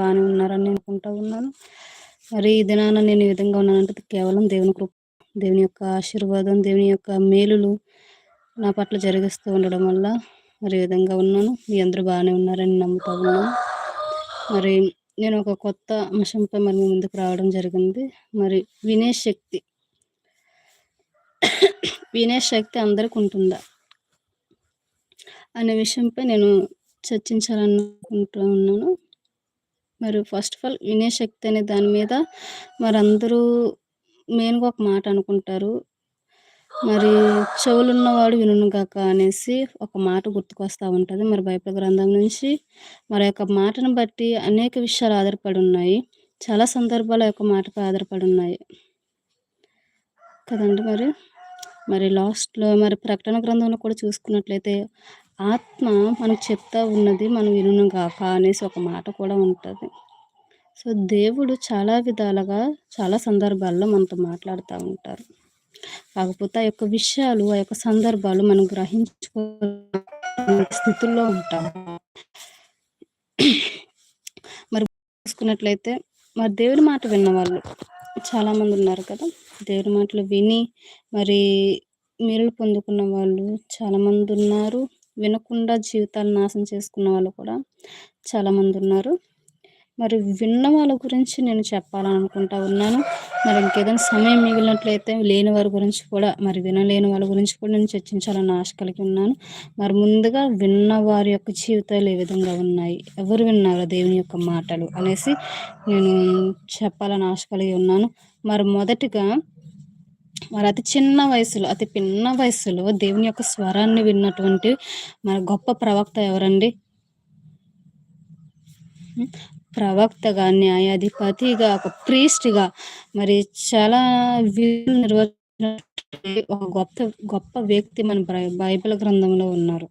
బాగానే ఉన్నారని నేను అనుకుంటా ఉన్నాను. మరి ఈ దినాన నేను ఈ విధంగా ఉన్నానంటే కేవలం దేవుని కృప దేవుని యొక్క ఆశీర్వాదం దేవుని యొక్క మేలులు నా పట్ల జరిగిస్తూ ఉండడం వల్ల మరి ఈ విధంగా ఉన్నాను. మీ అందరూ బాగానే ఉన్నారని నమ్ముతా ఉన్నాను. మరి నేను ఒక కొత్త అంశంపై మరి మీ ముందుకు రావడం జరిగింది. మరి వినే శక్తి వినే శక్తి అందరికి ఉంటుందా అనే విషయంపై నేను చర్చించాలనుకుంటూ ఉన్నాను. మరి ఫస్ట్ ఆఫ్ ఆల్ వినే శక్తి అనే దాని మీద మరి అందరూ మెయిన్గా ఒక మాట అనుకుంటారు మరి చెవులున్నవాడు వినుగాక అనేసి ఒక మాట గుర్తుకొస్తూ ఉంటుంది మరి బైబిల్ గ్రంథం నుంచి మరి యొక్క మాటను బట్టి అనేక విషయాలు ఆధారపడి ఉన్నాయి. చాలా సందర్భాలు యొక్క మాటపై ఆధారపడి ఉన్నాయి. కదండి మరి. మరి లాస్ట్‌లో మరి ప్రకటన గ్రంథంలో కూడా చూసుకున్నట్లయితే ఆత్మ మనకు చెప్తా ఉన్నది మనం వినను గాక అనేసి ఒక మాట కూడా ఉంటుంది సో, దేవుడు చాలా విధాలుగా చాలా సందర్భాల్లో మనతో మాట్లాడుతూ ఉంటారు. కాకపోతే ఆ యొక్క విషయాలు, ఆ యొక్క సందర్భాలు మనం గ్రహించుకో స్థితుల్లో ఉంటాం. మరి చూసుకున్నట్లయితే మరి దేవుడి మాట విన్నవాళ్ళు చాలామంది ఉన్నారు కదా! దేవుడి మాటలు విని మరి మేలులు పొందుకున్న వాళ్ళు చాలామంది ఉన్నారు. వినకుండా జీవితాలు నాశనం చేసుకున్న వాళ్ళు కూడా చాలామంది ఉన్నారు. మరి విన్న వాళ్ళ గురించి నేను చెప్పాలనుకుంటా ఉన్నాను. మరి ఇంకేదైనా సమయం మిగిలినట్లయితే లేని వారి గురించి కూడా మరి వినలేని వాళ్ళ గురించి కూడా నేను చర్చించాలని ఆశ కలిగి ఉన్నాను. మరి ముందుగా విన్న వారి యొక్క జీవితాలు ఏ విధంగా ఉన్నాయి? ఎవరు విన్నారు దేవుని యొక్క మాటలు అనేసి నేను చెప్పాలని ఆశ కలిగి ఉన్నాను. మరి మొదటిగా మరి అతి చిన్న వయసులో, అతి పిన్న వయసులో దేవుని యొక్క స్వరాన్ని విన్నటువంటి మరి గొప్ప ప్రవక్త ఎవరండి? ప్రవక్తగా, న్యాయాధిపతిగా, ఒక ప్రీస్ట్‌గా మరి చాలా విధులు నిర్వహించిన ఒక గొప్ప గొప్ప వ్యక్తి మన బై బైబిల్ గ్రంథంలో ఉన్నారు.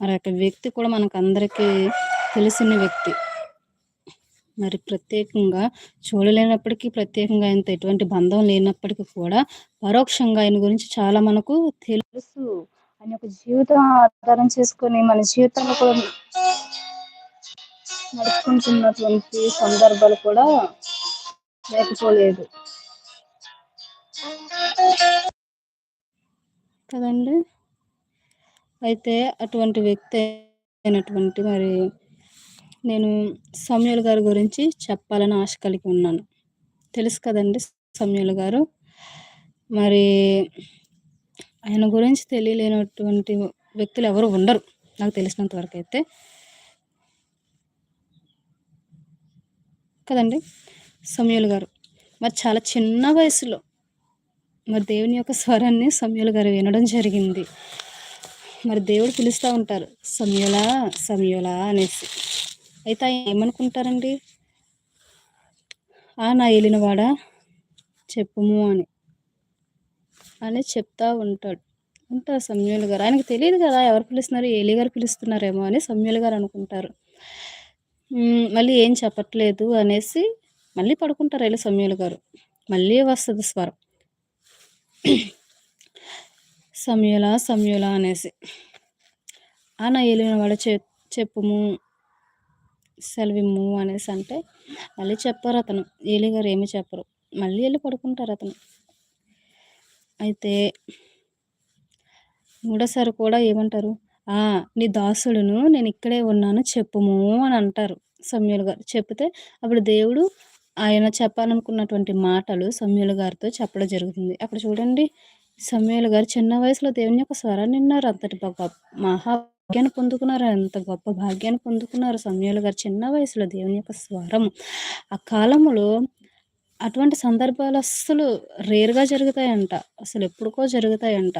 మరి యొక్క వ్యక్తి కూడా మనకు అందరికీ తెలిసిన వ్యక్తి. మరి ప్రత్యేకంగా చూడలేనప్పటికీ, ప్రత్యేకంగా ఆయనతో ఎటువంటి బంధం లేనప్పటికీ కూడా పరోక్షంగా ఆయన గురించి చాలా మనకు తెలుసు. ఆయన యొక్క జీవితం ఆధారం చేసుకొని మన జీవితంలో కూడా నడుపుకుంటున్నటువంటి సందర్భాలు కూడా లేకపోలేదు. కదండి అయితే అటువంటి వ్యక్తి అయినటువంటి మరి నేను సమూయేలు గారి గురించి చెప్పాలని ఆశ కలిగి ఉన్నాను. తెలుసు కదండి సమూయేలు గారు. మరి ఆయన గురించి తెలియలేనటువంటి వ్యక్తులు ఎవరు ఉండరు. నాకు తెలిసినంత అయితే కదండీ! సమూయేలు గారు. మరి చాలా చిన్న వయసులో మరి దేవుని యొక్క స్వరాన్ని సమూయేలు గారు వినడం జరిగింది. మరి దేవుడు పిలుస్తూ ఉంటారు. సమయోలా సమయోలా అనేసి. అయితే ఆయన ఏమనుకుంటారండి? ఆ! నా ఏలినవాడా చెప్పుము అని. అని చెప్తా ఉంటాడు. ఉంటారు సమూయేలు గారు. ఆయనకు తెలియదు కదా ఎవరు పిలుస్తున్నారు? ఏలి గారు పిలుస్తున్నారేమో అని సమూయేలు గారు అనుకుంటారు. మళ్ళీ ఏం చెప్పట్లేదు అనేసి మళ్ళీ పడుకుంటారు వెళ్ళి సమూయేలు గారు. మళ్ళీ వస్తుంది స్వరం. సమూయేలా, సమూయేలా అనేసి. ఆ! నా ఏలినవాడా చె చెప్పుము. సెలవి మూవ్ అనేసి అంటే మళ్ళీ చెప్పారు అతను ఏలి గారు ఏమి చెప్పరు. మళ్ళీ వెళ్ళి పడుకుంటారు అతను అయితే మూడోసారి కూడా ఏమంటారు? నీ దాసుడును నేనిక్కడే ఉన్నాను చెప్పుము అని అంటారు సమూయేలు గారు. చెప్తే అప్పుడు దేవుడు ఆయన చెప్పాలనుకున్నటువంటి మాటలు సమ్యుల గారితో చెప్పడం జరుగుతుంది. అక్కడ చూడండి సమ్యుల గారు చిన్న వయసులో దేవుని యొక్క స్వరాన్ని విన్నారు. అంతటి గొప్ప మహా భాగ్యాన్ని పొందుకున్నారు. ఎంత గొప్ప భాగ్యాన్ని పొందుకున్నారు సమయాలు గారు చిన్న వయసులో దేవుని యొక్క స్వరం. ఆ కాలములో అటువంటి సందర్భాలు అస్సలు రేర్‌గా జరుగుతాయంట. అసలు ఎప్పుడుకో జరుగుతాయంట.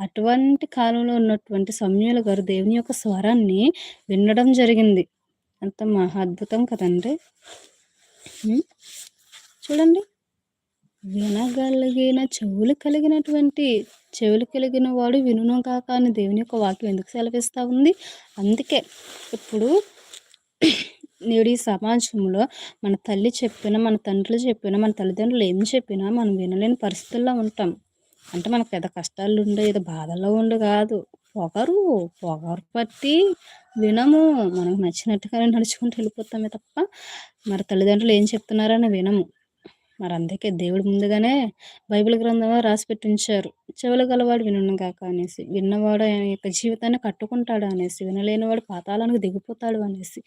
అటువంటి కాలంలో ఉన్నటువంటి సమయాలు గారు దేవుని యొక్క స్వరాన్ని వినడం జరిగింది. అంత మహా అద్భుతం కదండి చూడండి. వినగలిగిన చెవులు కలిగినటువంటి చెవులు కలిగిన వాడు వినును కాక అని దేవుని యొక్క వాక్యం ఎందుకు సెలవిస్తూ ఉంది? అందుకే ఇప్పుడు నేడు ఈ సమాజంలో మన తల్లి చెప్పినా, మన తండ్రులు చెప్పినా, మన తల్లిదండ్రులు ఏం చెప్పినా మనం వినలేని పరిస్థితుల్లో ఉంటాం. అంటే మనకు పెద్ద కష్టాలు ఉండే ఏదో బాధల్లో ఉండు కాదు పొగరు, పొగరు పట్టి వినము. మనకు నచ్చినట్టుగానే నడుచుకుంటూ వెళ్ళిపోతామే తప్ప మరి తల్లిదండ్రులు ఏం చెప్తున్నారని వినము మరి అందుకే దేవుడు ముందుగానే బైబిల్ గ్రంథంలో రాసి పెట్టించారు. చెవులు గలవాడు వినును కాక అనేసి విన్నవాడు ఆయన యొక్క జీవితాన్ని కట్టుకుంటాడు అనేసి వినలేనివాడు పాతాళానికి దిగిపోతాడు అనేసి.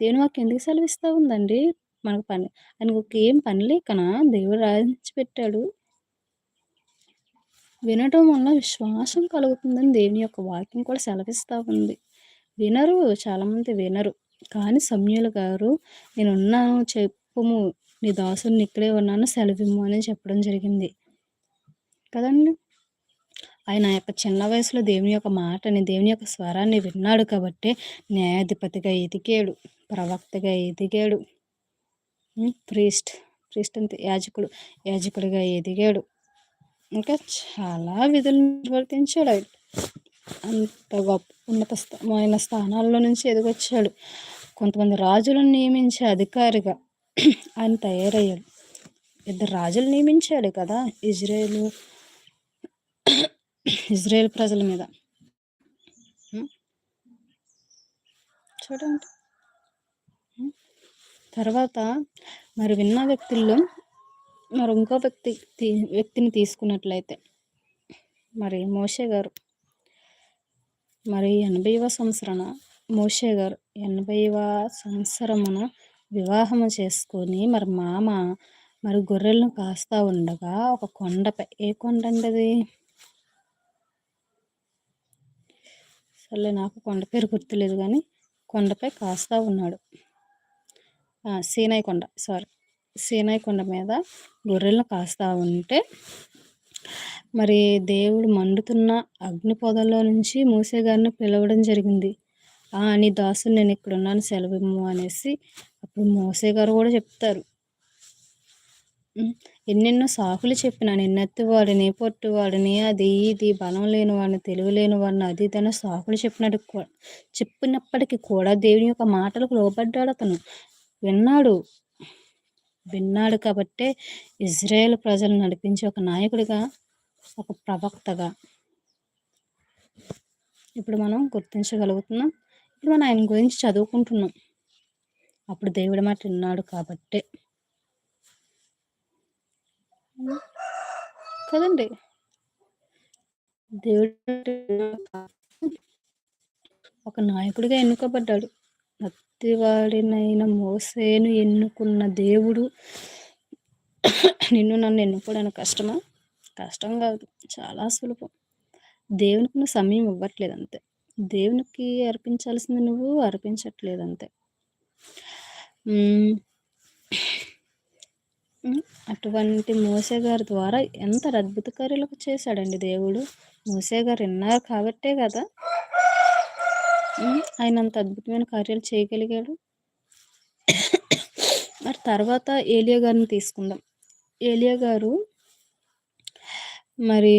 దేవుని మాకు ఎందుకు సెలవిస్తూ ఉందండి? మనకు పని ఆయనకు ఏం పని లేకనా దేవుడు రాయించి పెట్టాడు. వినటం వల్ల విశ్వాసం కలుగుతుందని దేవుని యొక్క వాక్యం కూడా సెలవిస్తూ ఉంది. వినరు చాలామంది వినరు. కానీ సమయులు గారు నేనున్నాను చెప్పుము నీ దాసుని ఇక్కడే ఉన్నాను సెలవిమ్ము అని చెప్పడం జరిగింది. కదండి? ఆయన యొక్క చిన్న వయసులో దేవుని యొక్క మాటని దేవుని యొక్క స్వరాన్ని విన్నాడు కాబట్టి న్యాయాధిపతిగా ఎదిగాడు ప్రవక్తగా ఎదిగాడు. ప్రీస్ట్ ప్రీస్ట్ అంతే యాజకుడు యాజకుడిగా ఎదిగాడు. ఇంకా చాలా విధులు నిర్వర్తించాడు ఆయన. అంత గొప్ప ఉన్నత స్థమైన స్థానాల్లో నుంచి ఎదిగొచ్చాడు. కొంతమంది రాజులను నియమించే అధికారిగా ఆయన తయారయ్యాడు. ఇద్దరు రాజులు నియమించాడు కదా ఇజ్రాయేల్ ఇజ్రాయేల్ ప్రజల మీద. చూడండి. తర్వాత మరి విన్న వ్యక్తుల్లో మరి ఇంకో వ్యక్తి వ్యక్తిని తీసుకున్నట్లయితే మరి మోషే గారు. మరి ఎనభైవ సంవత్సరాన మోషే గారు ఎనభైవ సంవత్సరమున వివాహము చేసుకొని మరి మామ మరి గొర్రెలను కాస్తా ఉండగా ఒక కొండపై ఏ కొండ అండి అది? సర్లే నాకు కొండ పేరు గుర్తులేదు కానీ కొండపై కాస్తా ఉన్నాడు. సీనాయి కొండ సారీ సీనాయి కొండ మీద గొర్రెలను కాస్తా ఉంటే మరి దేవుడు మండుతున్న అగ్ని పొదల్లో నుంచి మూసే గారిని పిలవడం జరిగింది. నీ దాసు నేను ఇక్కడ ఉన్నాను సెలవిమ్ము అనేసి అప్పుడు మోసే గారు కూడా చెప్తారు. ఎన్నెన్నో సాకులు వాడిని పొట్టు వాడిని అది ఇది బలం లేని వాడిని తెలివి లేని వాడిని అది ఇదని సాకులు చెప్పినట్టు చెప్పినప్పటికీ కూడా దేవుని యొక్క మాటలకు లోపడ్డాడు అతను. విన్నాడు విన్నాడు కాబట్టే ఇజ్రాయేల్ ప్రజలు నడిపించే ఒక నాయకుడిగా ఒక ప్రవక్తగా. ఇప్పుడు మనం గుర్తించగలుగుతున్నాం మనం ఆయన గురించి చదువుకుంటున్నాం. అప్పుడు దేవుడి మాట విన్నాడు కాబట్టే. కదండి? దేవుడు ఒక నాయకుడిగా ఎన్నుకోబడ్డాడు. భక్తివాడినైన మోసేను ఎన్నుకున్న దేవుడు నిన్ను నన్ను ఎన్నుకోవడానికి కష్టమా? కష్టం కాదు. చాలా సులభం. దేవునికి సమయం ఇవ్వట్లేదు అంతే. దేవునికి అర్పించాల్సింది నువ్వు అర్పించట్లేదు అంతే. అటువంటి మోసే గారి ద్వారా ఎంత అద్భుత కార్యాలకు చేశాడండి దేవుడు. మోసే గారు విన్నారు కాబట్టే కదా. ఆయన అంత అద్భుతమైన కార్యాలు చేయగలిగాడు. మరి తర్వాత ఏలియా గారిని తీసుకుందాం. ఏలియా గారు మరి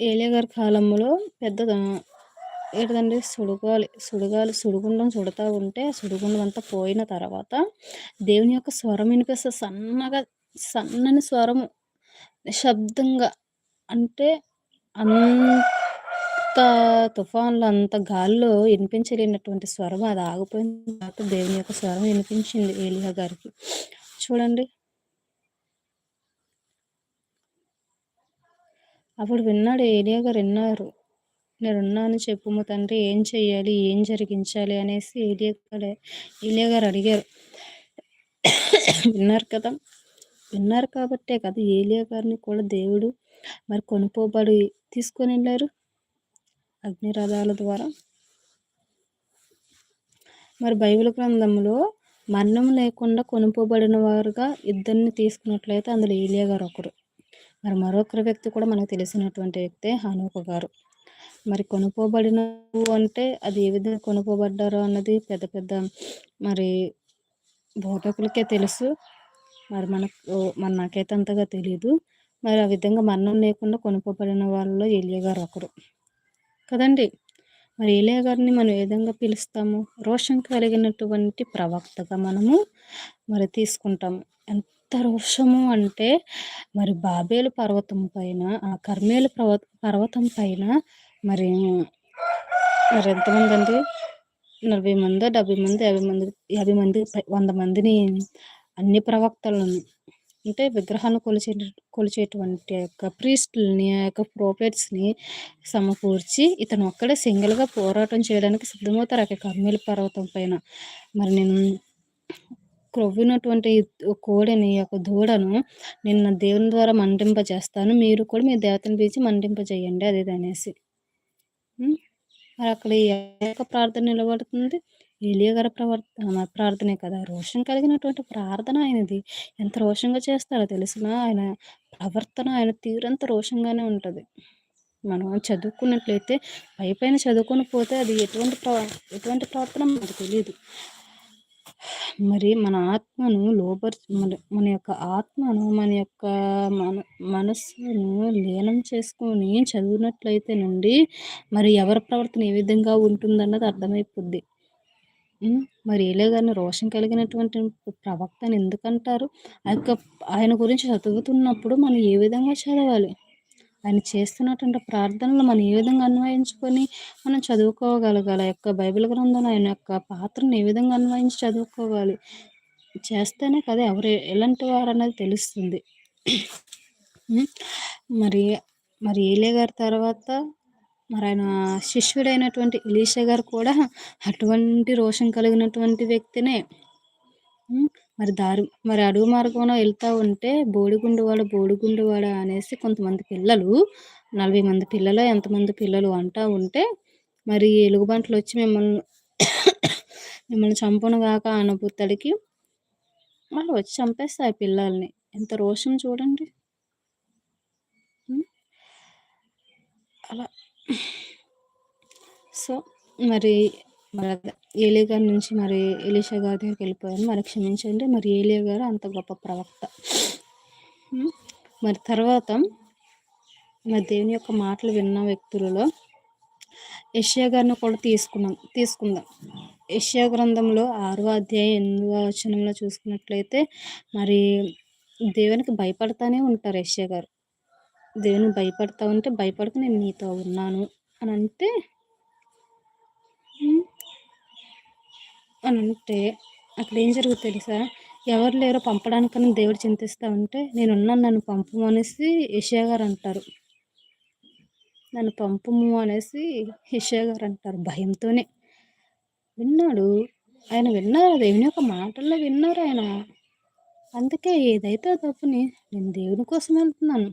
ఏలియా గారి కాలంలో పెద్ద ఏంటంటే సుడగాలి సుడగాలి సుడిగుండం సుడుతూ ఉంటే సుడుగుండం సుడిగుండం అంతా పోయిన తర్వాత దేవుని యొక్క స్వరం వినిపిస్తే సన్నగా సన్నని స్వరము నిశ్శబ్దంగా అంటే అంత తుఫాన్లో అంత గాల్లో వినిపించలేనటువంటి స్వరం అది ఆగిపోయిన తర్వాత దేవుని యొక్క స్వరం వినిపించింది ఏలియా గారికి. చూడండి. అప్పుడు విన్నాడు ఏలియా గారు విన్నారు. నేనున్నాను చెప్పుము తండ్రి ఏం చెయ్యాలి ఏం జరిగించాలి అనేసి ఏలియా గారు ఏలియా గారు అడిగారు. విన్నారు కదా విన్నారు కాబట్టే కదా ఏలియా గారిని కూడా దేవుడు మరి కొనుక్కోబడి తీసుకొని వెళ్ళారు అగ్ని రథాల ద్వారా. మరి బైబిల్ గ్రంథంలో మరణం లేకుండా కొనుపోబడిన వారుగా ఇద్దరిని తీసుకున్నట్లయితే అందులో ఏలియా గారు ఒకరు. మరి మరొకరి వ్యక్తి కూడా మనకు తెలిసినటువంటి వ్యక్తే హనూక గారు. మరి కొనుక్కోబడిన అంటే అది ఏ విధంగా కొనుక్కోబడ్డారో అన్నది పెద్ద పెద్ద మరి బోధకులకే తెలుసు. మరి మనకు మరి నాకైతే అంతగా తెలియదు మరి ఆ విధంగా మరణం లేకుండా కొనుక్కోబడిన వాళ్ళలో ఏలియా గారు ఒకరు. కదండి? మరి ఏలియా గారిని మనం ఏ విధంగా పిలుస్తాము? రోషం కలిగినటువంటి ప్రవక్తగా మనము మరి తీసుకుంటాము. ఎంత రోషము అంటే మరి బాబేలు పర్వతం పైన ఆ కర్మేలు పర్వతం పైన మరి మరి ఎంతమంది అండి నలభై మంది డెబ్బై మంది యాభై మంది యాభై మంది వంద మందిని అన్ని ప్రవక్తలను అంటే విగ్రహాన్ని కొలిచే కొలిచేటువంటి యొక్క ప్రీస్టులని ఆ యొక్క ప్రోఫెట్స్ని సమకూర్చి ఇతను ఒక్కడే సింగిల్గా పోరాటం చేయడానికి సిద్ధమవుతారు. అక్కడ కర్మేలు పర్వతం పైన. మరి నేను క్రొవ్వినటువంటి కోడిని యొక్క దూడను నేను నా దేవుని ద్వారా మండింప చేస్తాను మీరు కూడా మీ దేవతను పిలిచి మండింప చేయండి అది అనేసి. మరి అక్కడ ఏ ప్రార్థన నిలబడుతుంది? ఏలియా గారి ప్రవర్తన ప్రార్థనే కదా. రోషం కలిగినటువంటి ప్రార్థన ఆయనది. ఎంత రోషంగా చేస్తారో తెలిసిన? ఆయన ప్రవర్తన ఆయన తీరంత రోషంగానే ఉంటుంది. మనం చదువుకున్నట్లయితే పై పైన చదువుకొని పోతే అది ఎటువంటి ప్ర ఎటువంటి ప్రవర్తన మనకు తెలియదు మరి మన ఆత్మను లోపరి మన మన యొక్క ఆత్మను మన యొక్క మన మనస్సును లీనం చేసుకొని చదివినట్లయితే నుండి మరి ఎవరి ప్రవర్తన ఏ విధంగా ఉంటుందన్నది అర్థమైపోద్ది. మరి ఏలే రోషం కలిగినటువంటి ప్రవక్త అని ఎందుకంటారు? ఆ యొక్క ఆయన గురించి చదువుతున్నప్పుడు మనం ఏ విధంగా చదవాలి? ఆయన చేస్తున్నటువంటి ప్రార్థనలు మనం ఏ విధంగా అన్వయించుకొని మనం చదువుకోగలగాలి? యొక్క బైబిల్ గ్రంథంలో ఆయన యొక్క పాత్రను ఏ విధంగా అన్వయించి చదువుకోవాలి? చేస్తేనే కదా ఎవరు ఎలాంటి వారు అనేది తెలుస్తుంది. మరి మరి ఏలే గారి తర్వాత మరి ఆయన శిష్యుడైనటువంటి ఇలీష గారు కూడా అటువంటి రోషం కలిగినటువంటి వ్యక్తినే. మరి దారి మరి అడుగు మార్గంలో వెళ్తూ ఉంటే బోడిగుండువాడ బోడిగుండువాడ అనేసి కొంతమంది పిల్లలు నలభై మంది పిల్లలు ఎంతమంది పిల్లలు అంటూ ఉంటే మరి ఎలుగుబంటలు వచ్చి మిమ్మల్ని మిమ్మల్ని చంపను గాక అనుభూతడికి మళ్ళీ వచ్చి చంపేస్తాయి పిల్లల్ని. ఎంత రోషం చూడండి. అలా. సో మరి ఏలియా గారి నుంచి మరి ఎలీషా గారి దగ్గరికి వెళ్ళిపోయాను. మరి క్షమించండి మరి ఏలియా గారు అంత గొప్ప ప్రవక్త. మరి తర్వాత మరి దేవుని యొక్క మాటలు విన్న వ్యక్తులలో యష్యా గారిని కూడా తీసుకున్నాం తీసుకుందాం. యష్యా గ్రంథంలో ఆరో అధ్యాయం ఎనిమిదవ వచనంలో చూసుకున్నట్లయితే మరి దేవునికి భయపడతానే ఉంటారు యష్యా గారు. దేవుని భయపడతా ఉంటే భయపడక నేను నీతో ఉన్నాను అని అంటే అని అంటే అక్కడ ఏం జరుగుతుంది తెలుసా? ఎవరు లేరో పంపడానికన్నా దేవుడు చింతిస్తూ ఉంటే నేనున్నాను నన్ను పంపము అనేసి యషియా గారు అంటారు. నన్ను పంపము అనేసి యషియా గారు అంటారు భయంతోనే. విన్నాడు. ఆయన విన్నారు? దేవుని యొక్క మాటల్లో విన్నారు ఆయన? అందుకే ఏదైతే తప్పుని నేను దేవుని కోసం వెళ్తున్నాను.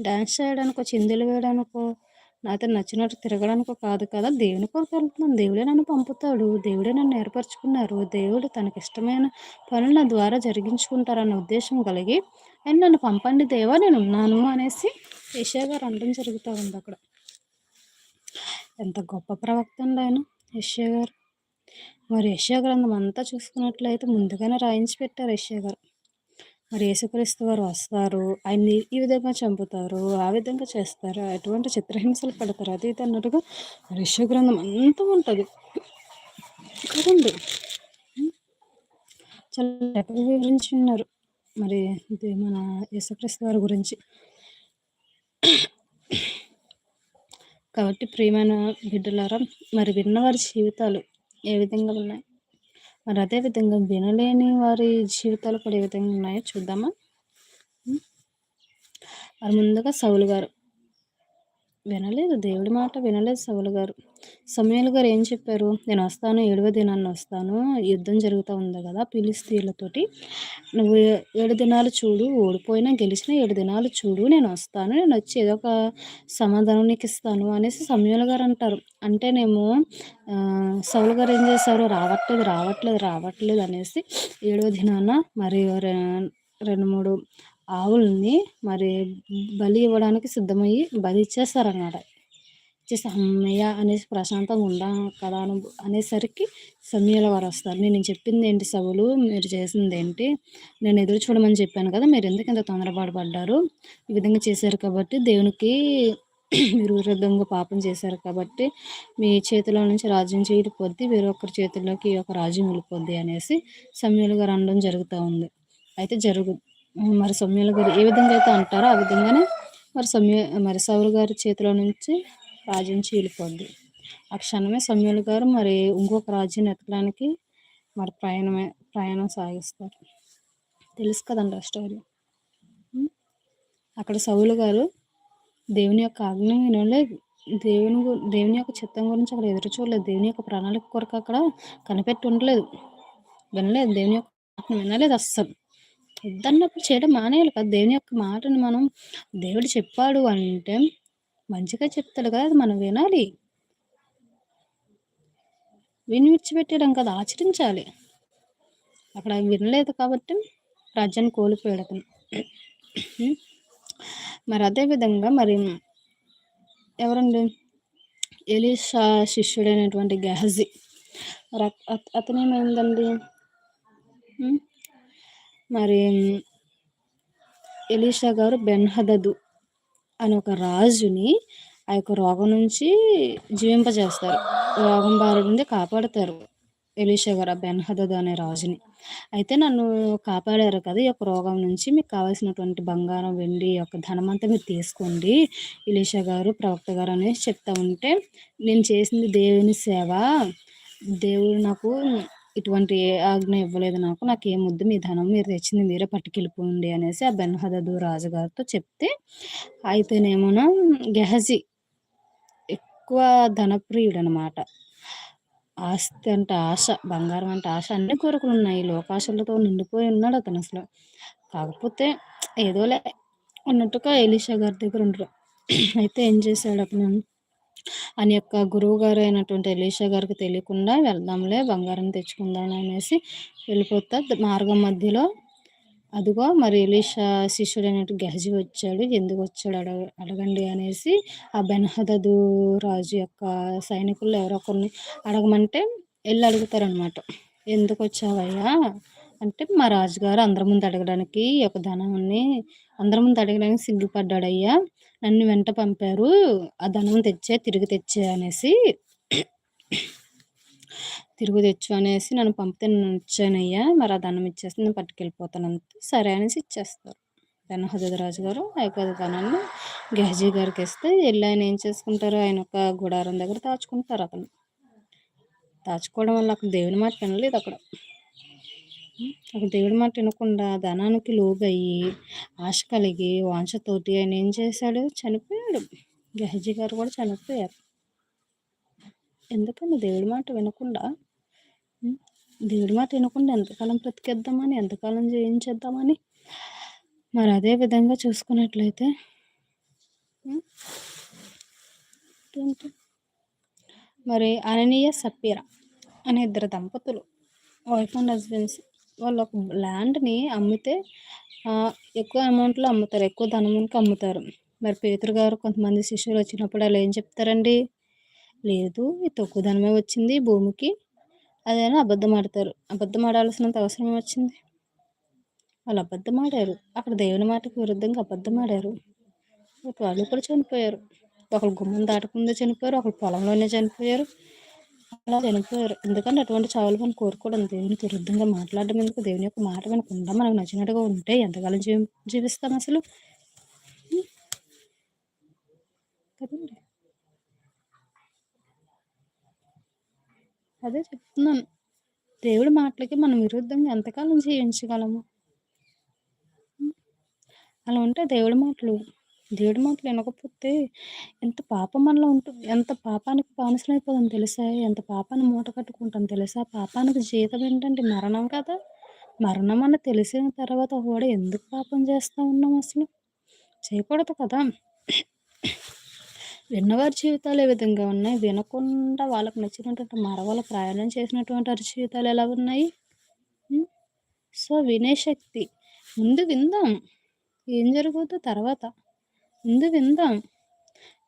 డ్యాన్స్ చేయడానికో చిందులు వేయడానికో నాతో నచ్చినట్టు తిరగడానికి కాదు కదా. దేవుని కొరకు వెళ్తున్నాను దేవుడే నన్ను పంపుతాడు. దేవుడే నన్ను ఏర్పరచుకున్నారు. దేవుడు తనకి ఇష్టమైన పనులు నా ద్వారా జరిగించుకుంటారన్న ఉద్దేశం కలిగి ఆయన నన్ను పంపండి దేవా నేను ఉన్నాను అనేసి యశా గారు అనడం జరుగుతూ ఉంది అక్కడ. ఎంత గొప్ప ప్రవక్త అండి ఆయన యశ్యా గారు. మరి యశ్యా గ్రంథం అంతా చూసుకున్నట్లయితే ముందుగానే రాయించి పెట్టారు యశ్యా గారు. మరి యేసుక్రీస్తు వారు వస్తారు. ఆయన్ని ఈ విధంగా చంపుతారు ఆ విధంగా చేస్తారు ఎటువంటి చిత్రహింసలు పడతారు అది ఇది అన్నట్టుగా ఋషి అంతా ఉంటుంది. కదండి? చాలా వివరించి ఉన్నారు. మరి మన యేసుక్రీస్తు వారి గురించి. కాబట్టి ప్రియమైన బిడ్డలారా మరి విన్నవారి జీవితాలు ఏ విధంగా ఉన్నాయి? మరి అదే విధంగా వినలేని వారి జీవితాలు కూడా ఏ విధంగా ఉన్నాయో చూద్దామా? మరి ముందుగా సౌలు గారు. వినలేదు దేవుడి మాట వినలేదు సౌలు గారు. సమయాలు గారు ఏం చెప్పారు? నేను వస్తాను ఏడవ దినాన్ని వస్తాను యుద్ధం జరుగుతూ ఉంది కదా పిలిస్తీన్లతోటి నువ్వు ఏడు దినాలు చూడు ఓడిపోయినా గెలిచిన ఏడు దినాలు చూడు నేను వస్తాను నేను వచ్చి ఏదో ఒక సమాధానం నీకు ఇస్తాను అనేసి సమయాలు గారు అంటారు. అంటేనేమో సౌలు గారు ఏం చేశారు? రావట్లేదు రావట్లేదు రావట్లేదు అనేసి ఏడవ దినాన మరి రెండు మూడు ఆవుల్ని మరి బలి ఇవ్వడానికి సిద్ధమయ్యి బలి ఇచ్చేస్తారన్నమాట ఇచ్చేసి అమ్మయ్య అనేసి ప్రశాంతంగా ఉందా కదా అను అనేసరికి సమయాల వారు వస్తారు. నేను చెప్పింది ఏంటి సభలు మీరు చేసింది ఏంటి? నేను ఎదురు చూడమని చెప్పాను కదా మీరు ఎందుకు ఇంత తొందరపాటు పడ్డారు? ఈ విధంగా చేశారు కాబట్టి దేవునికి మీరు విరుద్ధంగా పాపం చేశారు కాబట్టి మీ చేతిలో నుంచి రాజ్యం చేయకపోద్ది వేరొకరి చేతుల్లోకి ఒక రాజ్యం వెళ్ళిపోద్ది అనేసి సమయాలు గారు అనడం జరుగుతూ ఉంది. అయితే జరుగు మరి సౌమ్యుల గారు ఏ విధంగా అయితే అంటారో ఆ విధంగానే మరి సౌమ్య మరి సౌరు గారి చేతిలో నుంచి రాజ్యం చీలిపోద్ది ఆ క్షణమే సమ్యులు గారు మరి ఇంకొక రాజ్యాన్ని ఎత్తడానికి మరి ప్రయాణమే ప్రయాణం సాగిస్తారు. తెలుసు కదండీ ఆ స్టోరీ. అక్కడ సౌలు గారు దేవుని యొక్క ఆజ్ఞ వినలేదు. దేవుని దేవుని యొక్క చిత్తం గురించి అక్కడ ఎదురు చూడలేదు. దేవుని యొక్క ప్రణాళిక కొరకు అక్కడ కనిపెట్టి ఉండలేదు. వినలేదు. దేవుని యొక్క మాటను వినలేదు అస్సలు. వద్దన్నప్పుడు చేయడం మానేయాలి కదా! దేవుని యొక్క మాటను మనం దేవుడు చెప్పాడు అంటే మంచిగా చెప్తాడు కదా! అది మనం వినాలి. విని పెట్టడం కదా ఆచరించాలి. అక్కడ వినలేదు కాబట్టి రాజ్యాన్ని కోల్పోయాడు అతను. మరి అదే విధంగా మరి ఎవరండి? ఎలీషా శిష్యుడైనటువంటి గెహజీ. మరి అత అతనేమైందండి? మరి ఎలీషా గారు బెన్‌హదదు అనే ఒక రాజుని ఆ యొక్క రోగం నుంచి జీవింపజేస్తారు. రోగం బారి నుండి కాపాడతారు. ఎలీషా గారు బెన్హదద్ అనే రాజుని. అయితే నన్ను కాపాడారు కదా! ఈ యొక్క రోగం నుంచి మీకు కావాల్సినటువంటి బంగారం, వెండి, యొక్క ధనమంతా మీరు తీసుకోండి. ఇలీషా గారు, ప్రవక్త గారు అనేసి చెప్తా ఉంటే, నేను చేసింది దేవుని సేవ. దేవుడు నాకు ఇటువంటి ఏ ఆజ్ఞ ఇవ్వలేదు నాకు. నాకు ఏ ముద్దు మీ ధనం మీరు తెచ్చింది మీరే పట్టుకెళ్ళిపోండి అనేసి ఆ బెన్‌హదదు రాజుగారితో చెప్తే, అయితేనేమోన గెహజీ ఎక్కువ ధనప్రియుడు అనమాట ఆస్తి అంటే ఆశ, బంగారం అంటే ఆశ అన్ని కోరికలు ఉన్నాయి లోకాశలతో నిండిపోయి ఉన్నాడు అతను అసలు కాకపోతే ఏదోలే అన్నట్టుగా ఎలీషా గారి దగ్గర ఉండరు. అయితే ఏం చేశాడు అతను, అని యొక్క గురువుగారు అయినటువంటి ఎలీషా గారికి తెలియకుండా వెళ్దాంలే బంగారం తెచ్చుకుందాం అనేసి వెళ్ళిపోతా మార్గం మధ్యలో అదిగో మరి ఎలీషా శిష్యుడైనటు గహజీ వచ్చాడు. ఎందుకు వచ్చాడు అడగ అడగండి అనేసి ఆ బెన్‌హదదు రాజు యొక్క సైనికుల్లో ఎవరో ఒకరిని అడగమంటే వెళ్ళి అడుగుతారనమాట. ఎందుకు వచ్చావయ్యా అంటే మా రాజుగారు అందరి ముందు అడగడానికి ఈ యొక్క ధనాన్ని అందరి ముందు అడగడానికి సిగ్గుపడ్డాడయ్యా. నన్ను వెంట పంపారు. ఆ ధనం తెచ్చే, తిరిగి తెచ్చే అనేసి. తిరుగు తెచ్చు అనేసి నన్ను పంపితే నేనొచ్చానయ్యా. మరి ఆ ధనం ఇచ్చేస్తే నేను పట్టుకెళ్ళిపోతానంతే. సరే అనేసి ఇచ్చేస్తారు. దాన్ని రాజు గారు ఆ యొక్క ధనాన్ని గారికి ఇస్తే వెళ్ళి ఆయన ఏం చేసుకుంటారు, ఆయన ఒక గుడారం దగ్గర దాచుకుంటారు అతను. దాచుకోవడం వల్ల అక్కడ దేవుని మాట వినలేదు అక్కడ ఒక దేవుడి మాట వినకుండా ధనానికి లోబయ్యి, ఆశ కలిగి, వాంఛతోటి ఆయన ఏం చేశాడు, చనిపోయాడు. గహజీ గారు కూడా చనిపోయారు. ఎందుకని దేవుడి మాట వినకుండా దేవుడి మాట వినకుండా ఎంతకాలం బ్రతికేద్దామని, ఎంతకాలం జయించేద్దామని మరి అదే విధంగా చూసుకున్నట్లయితే మరి అననీయ, సప్పీరా అనే ఇద్దరు దంపతులు వైఫ్ అండ్ హస్బెండ్స్. వాళ్ళు ఒక ల్యాండ్‌ని అమ్మితే ఎక్కువ అమౌంట్‌లో అమ్ముతారు. ఎక్కువ ధనంకి అమ్ముతారు. మరి పేతురు గారు కొంతమంది శిష్యులు వచ్చినప్పుడు అలా ఏం చెప్తారండి? లేదు ఇది తక్కువ ధనమే వచ్చింది భూమికి. అదని అబద్ధం ఆడతారు. అబద్ధం ఆడాల్సినంత అవసరం వచ్చింది వాళ్ళు అబద్ధం ఆడారు. అక్కడ దేవుని మాటకు విరుద్ధంగా అబద్ధం ఆడారు. వాళ్ళు కూడా చనిపోయారు. ఒకళ్ళు గుమ్మం దాటకుండా చనిపోయారు. ఒకళ్ళు పొలంలోనే చనిపోయారు. అలా వెనుకారు ఎందుకంటే అటువంటి చావులు మనం కోరుకోవడం దేవునికి విరుద్ధంగా మాట్లాడడం ఎందుకు? దేవుని యొక్క మాట వినకుండా మనకు నచ్చినట్టుగా ఉంటే ఎంతకాలం జీవి జీవిస్తాం అసలు? కదండి అదే చెప్తున్నాను. దేవుడి మాటలకి మనం విరుద్ధంగా ఎంతకాలం జీవించగలము? అలా ఉంటే దేవుడి మాటలు దేవుడి మాటలు వినకపోతే ఎంత పాపం మనలో ఉంటుంది. ఎంత పాపానికి బానిసలైపోతాం తెలుసా? ఎంత పాపాన్ని మూట కట్టుకుంటాం తెలుసా? పాపానికి జీతం ఏంటంటే మరణం కదా! మరణం అని తెలిసిన తర్వాత కూడా ఎందుకు పాపం చేస్తూ ఉన్నాం అసలు? చేయకూడదు కదా! విన్నవారి జీవితాలు ఏ విధంగా ఉన్నాయి? వినకుండా వాళ్ళకు నచ్చినటువంటి మరవల ప్రయాణం చేసినటువంటి వారి జీవితాలు ఎలా ఉన్నాయి? సో, వినే శక్తి ముందు విందాం. ఏం జరుగుతుందో తర్వాత. ముందు విందాం.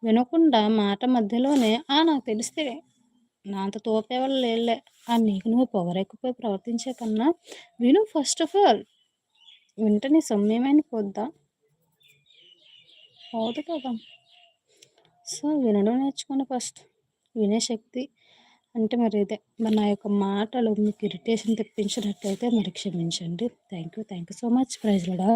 వినకుండా మాట మధ్యలోనే ఆ! నాకు తెలిస్తే నా అంత తోపేవాళ్ళు లేరులే. ఆ నీకు నువ్వు పొగరెక్కిపోయి ప్రవర్తించే కన్నా విను ఫస్ట్ ఆఫ్ ఆల్. వింటే నీ సొమ్మేమైనా పోద్దా? పోదు కదా! సో, వినడం నేర్చుకోండి ఫస్ట్. వినే శక్తి అంటే మరి ఇదే. మరి నా యొక్క మాటలు మీకు ఇరిటేషన్ తెప్పించినట్టయితే మరి క్షమించండి. Thank you. Thank you so much. Prize లడా